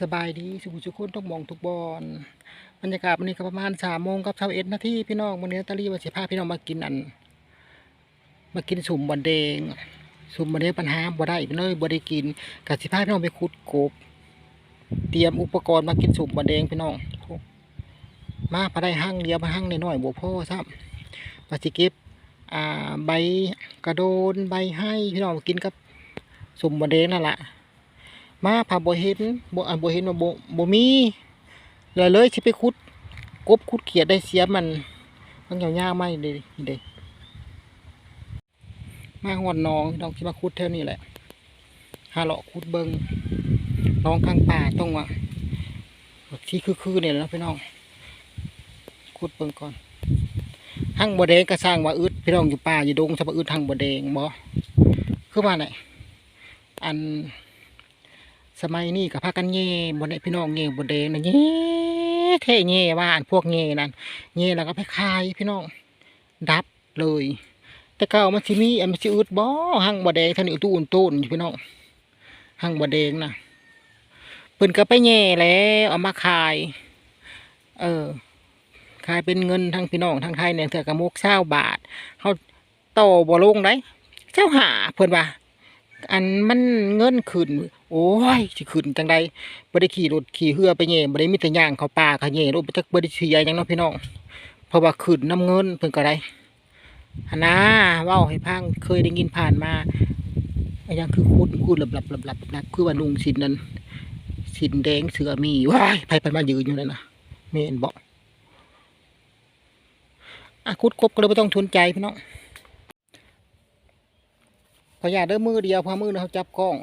สบายดีสุขสุขคนทุกหมองทุกบอนบรรยากาศวันนี้ก็ประมาณสามโมงกับเช้าเอ็ดนาทีพี่น้องวันนี้ตาลี่ว่าสิพาพี่น้องมากินอัน มากินสุ่มบอนแดง สุ่มบอนแดงปัญหาบ่ได้พี่น้องบ่ได้กินกับสิพาพี่น้องไปขุดกบ เตรียมอุปกรณ์มากินสุ่มบอนแดงพี่น้อง มาพอได้หั่งเดียวมาหั่งน้อยๆบ่พอซ้ำว่าสิเก็บอ่าใบกระโดนใบให้พี่น้องกินกับสุ่มบอนแดงนั่นแหละ มาพาบ่เห็นบ่อ่าบ่เห็นว่าบ่บ่มีเลยเลยสิไปขุด กบขุดเขียดได้เสียมันมันยาวๆมาเด้นี่เด้มาหอดน้องน้องสิมาขุดแถวนี้แหละหาเลาะขุดเบิงน้องข้างป่าต้องว่าที่คือๆเนี่ยแหล้วพี่น้องขุดเบิงก่อนหั่งบ่แดงก็สร้างว่าอึดพี่น้องอยู่ป่าอยู่ดงสะบ่อึดหั่งบ่แดงบ่คือว่าไหนอัน สมัยนี้กับพากันเง่บนไดพี่น้องเง่บนเดงนะเง่เท่เง่ว่าพวกเง่นั่นเง่แล้วก็ไปขายพี่น้องดับเลย แต่เก่ามันสิมีอันมันสิอึดบ่หั่งบ่แดงท่านี้ตู้อุ่นต้นอยู่พี่น้องหั่งบ่แดงนะเพิ่นก็ไปแง่แล้วเอามาขาย เออขายเป็นเงินทั้งพี่น้องทั้งไทยเนี่ยเถื่อกระมุกเช้าบาทเฮาโตบ่ลงได้เจ้าหาเพิ่อนว่า อันมันเงินขึ้น โอ้ยสิขึ้นจังใดบ่ได้ขี่รถขี่เรือไปแย่บ่ได้มีแต่ย่างเขาป่าเขาแย่รถบ่จักบ่ได้เสียหยังเนาะพี่น้องเพราะว่าขึ้นน้ำเงินเพิ่นก็ได้หันนะเว้าให้พังเคยได้ยินผ่านมาอันยังคือคูดคูดหลับหลับหลับหลับหลับคือว่านุ่งสินนั้นสินแดงเสือมีว้ายไผไปมายืนอยู่นั่นนะแม่นบ่อะคุดกบก็เลยบ่ต้องทุนใจพี่น้อง ขออย่าเด้อมือเดียวพอมือเขาจับกล้อง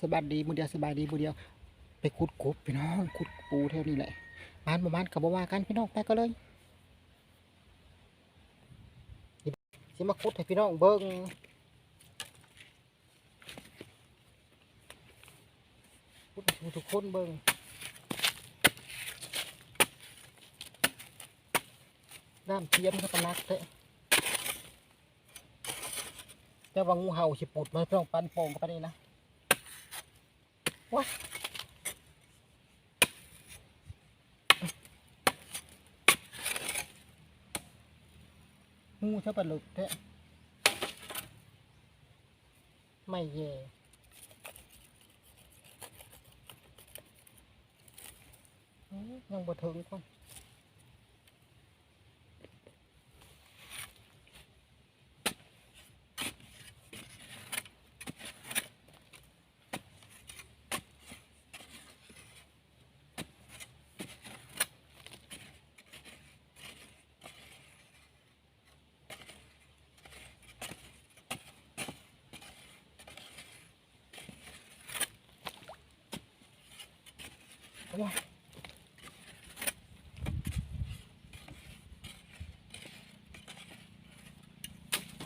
สบายดีมือเดียวสบายดีมือเดียว ไปขุดกบพี่น้องขุดปูเท่านี้แหละบ้านประมาณกับว่ากันพี่น้องไปก็เลยสิมาขุดให้พี่น้องเบิ้งขุดทุกคนเบิ้งน้ำเทียมก็ตะนักเถอะ แต่ว่างูเห่าสิปุดมาเพื่อปันโป่งกับปนนี้นะว้างูเท่าปลาหลึกแท้ไม่แย่อื้อยังบ่ถึงก่ อนว้า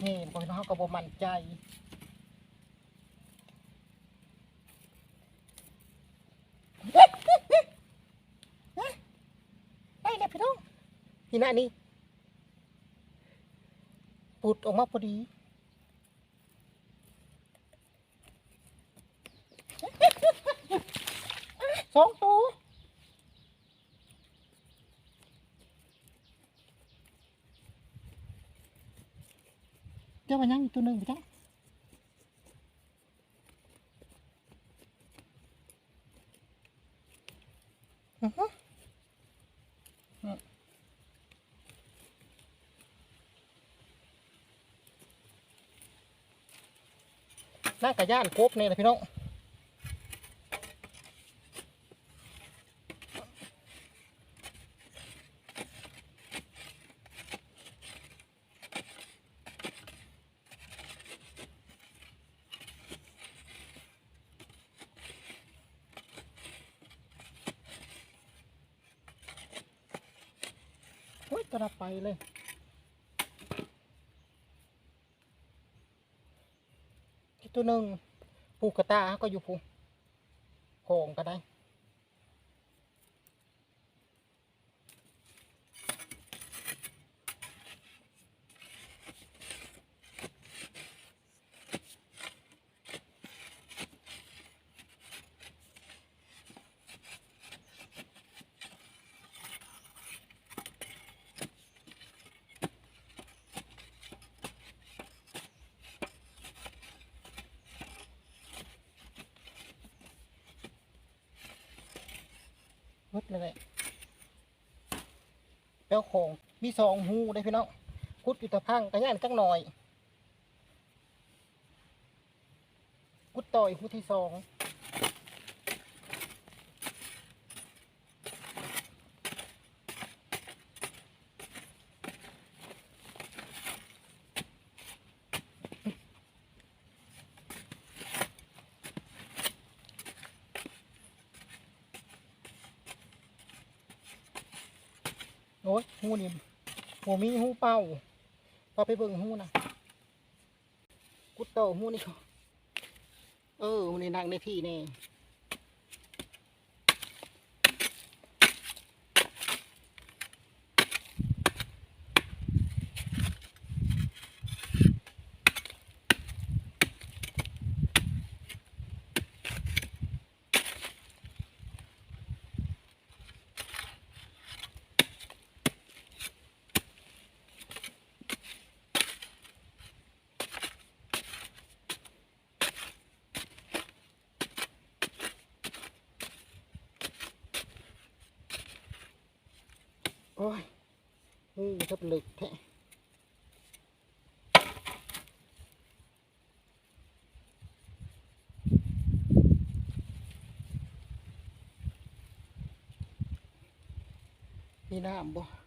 นี่บางทีเขาก็บ่มั่นใจไปเลยพี่น้องนี่นะนี่ปุดออกมาพอดีสองตัว เจ้ามันยังอีกตัวหนึ่งไปจ้ะอือฮึอืมน่ากระย่านกบนี่นะพี่น้อง โอ้ยกระไปเลยที่ตัวหนึ่งผูกกระตาก็อยู่ผูกโคงก็ได้ หมดเลยแหละแป้วของมีสองหูได้พี่น้องคุดอยู่ตะพังกระย่านจังหน่อยพุดต่อยหูที่สอง นี่หัวมีหูเป่าพอไปเบิ่งหูนะกุดต่าหูนี่เขาเออมันนี่นั่งในที่นี่โอ้ย หูทับเหล็กแท้มีน้ำบ่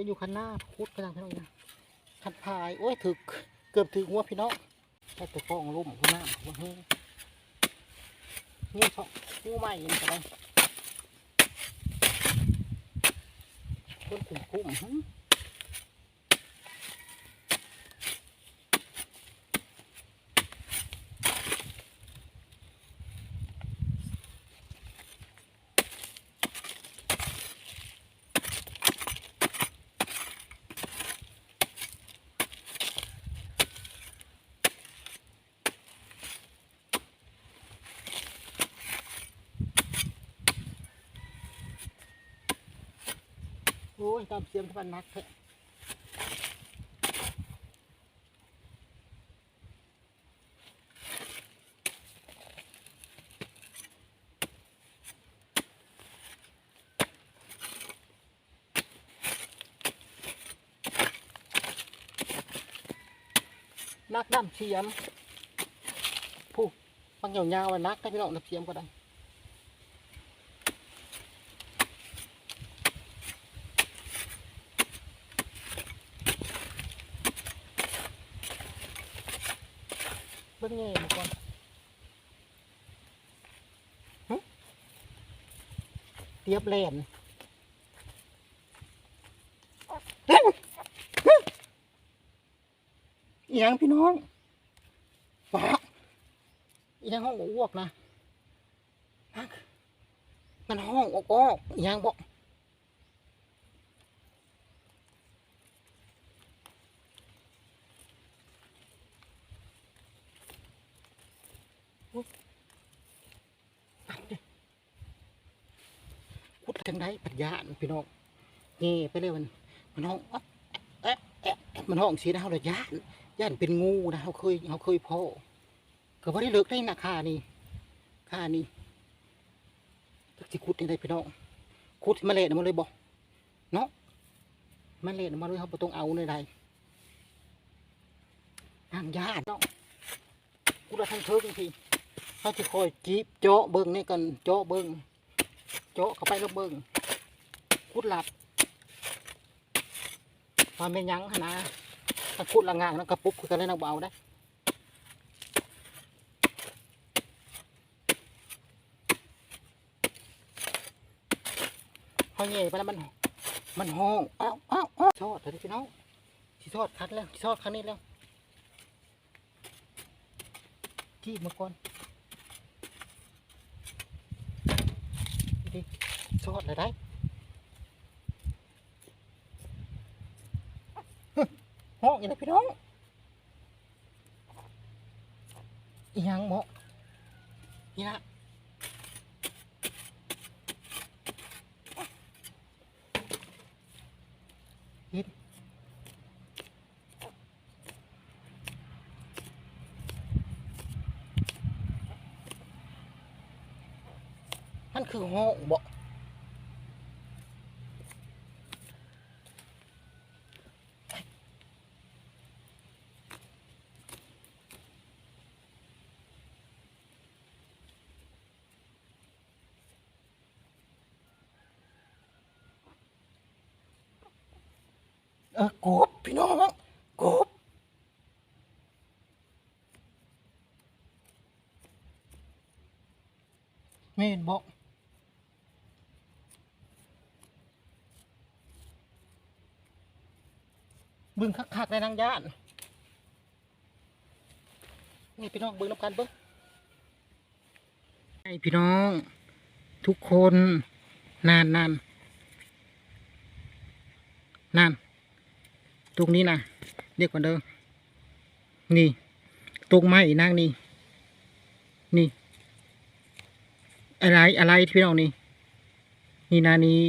โอ้ยอยู่ข้างหน้าพุดกำลังพี่น้องนะขัดพายโอ้ยถึกเกือบถึงหัวพี่น้องแค่ตัวฟองลุ่มข้างหน้าหัวเฮ้ยงูสองงูใหม่ยังไงคนขุ่มขุ่ม โอ้ยตามเสียมทุกวันนักแท้นักดำเสียมผู้บางยาวๆอะนักได้พี่น้องนักเสียมก็ได้ เบิ่งแง่มาก่อนเตียบแลนอีหยังพี่น้องฟ้าอีหยังห้องอ้วกนะมันห้องออกออกอีหยังบอก จังได้ปัญญาพี่น้องเง่ไปเลยมันมันห้องเอ๊ะเอ๊ะมันห้องสีนะเขาเลยย่านย่านเป็นงูนะเขาเคยเขาเคยพ่อก็บ่ได้เลิกได้นะค่านี่ค่านี่จักสิขุดยังไงพี่น้องขุดมาเละมาเลยบอกเนาะมาเละมาเลยเขาบ่ต้องเอาในใดทางญาติเนาะกูละทางเทิงทีเขาจะคอยจีบเจาะเบิ่งนี่กันเจาะเบิ่ง เจาะเข้าไปแล้วเบิ่งขุดหลับมาเป็นหยังนนะถ้าขุดละงางนะกระปุกคือกันเลยนเบาได้พอเง่ไปแล้วมัน มันห้องอ้าวอ้าวอ้าวทอดเลยพี่น้องที่ทอดคัดแล้วที่ทอดคันนี้แล้วที่มาก่อน สอดเลยได้ห้องอีกพี่น้องอีหยังหมอนี่นะนี่มันคือหอกบ่ ไม่เห็นบอกบึงคักๆในนางย่าน นี่พี่น้องเบึงน้ำกันเบิ้งพี่น้อง ทุกคนนานนานนานตรงนี้นะเรียกก่อนเด้อนี่ ตรงไม้นางนี่ นี่ อะไรอะไรที่พี่น้องนี่นี่นานี่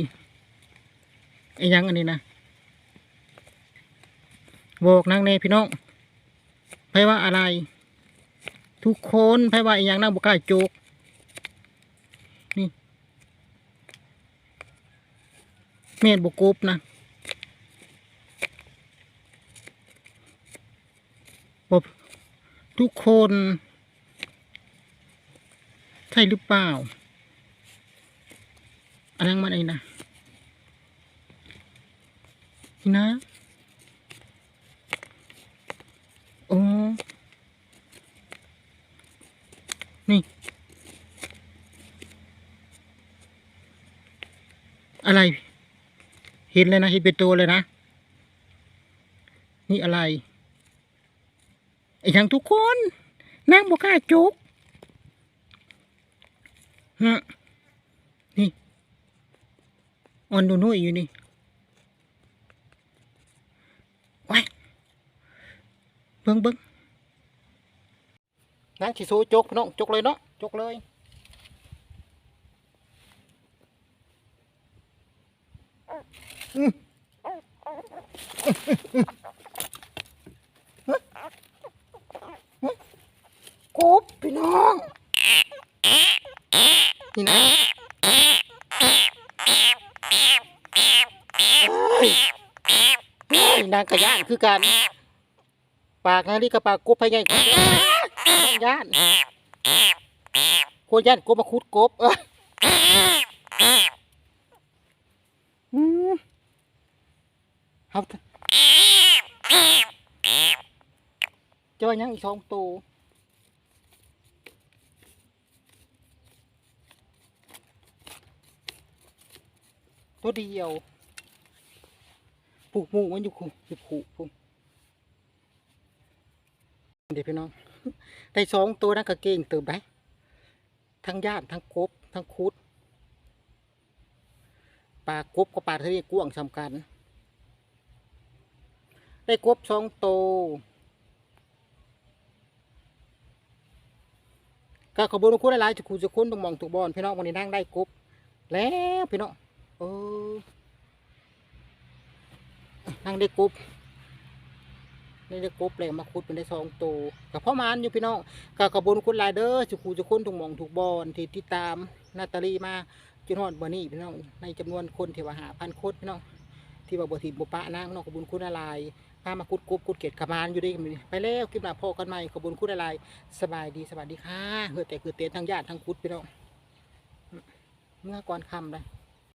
ไอ้ยังอันนี้นะบอกนางเนพี่น้องไพว่าอะไร ทุกคนไพว่าไอ้ยังนางบุกล้าโจกนี่เมนบุกบนะบอกทุกคน ใช่หรือเปล่า อะไรมันไอ้นะนี่นะโอ้นี่อะไรเห็นเลยนะเห็นเป็นตัวเลยนะ นี่อะไร ไอ้ยังทุกคน นั่งบกล้าจุกฮะ ออนดูนุ่ยอยู่นี่ว้ายเบิ้งเบิ้งนั่งชิโซจกพน้องจกเลยเนาะจกเลยกบพี่น้อง นี่นะ นางกระยานคือกัน ปากนาฬิกาปากกบพยายคนย่านคนย่านกบมาคุดกบ เอออืมเอาเถอะเจอยังอีกสองตัว ตัวเดียวปลูกหมูมันอยู่คุอยู่ผูพุ่มเดี๋ยวพี่น้องได้สองตัวนั่นก็เก่งเติมได้ทั้งย่านทั้งกบทั้งคุดปลากบกับปลาทะเลกว้างสำคัญได้กบสองตัวก็ขอบคุณคุณหลายๆจุกุจุคุณตรงมองถูกบอลพี่น้องวันนี้นั่งได้กบแล้วพี่น้อง ออนั่งได้กรุบได้ได้กบเลยมาคุดเป็นได้สองตัวกับพ่อมานอยู่พี่น้องกับขอบคุญคุณลายเด้อจุกูจุคนถูกมองถูกบอลที่ติดตามนาตาลีมาจนฮอดบ่นี้พี่น้องในจำนวนคนที่ว่าหาพันคนพี่น้องที่ว่าบทีบ่ปะนางพี่น้องขอบคุญคุณอะไรพามาคุดกบคุดเกตขมานอยู่ดีไปแล้วคลิปหน้าพอกันใหม่ขอบคุญคุณอะไรสบายดีสวัสดีค่ะเฮือแต่คือเต้นทั้งญาติทั้งคุดพี่น้องเมื่อก่อนคำเลย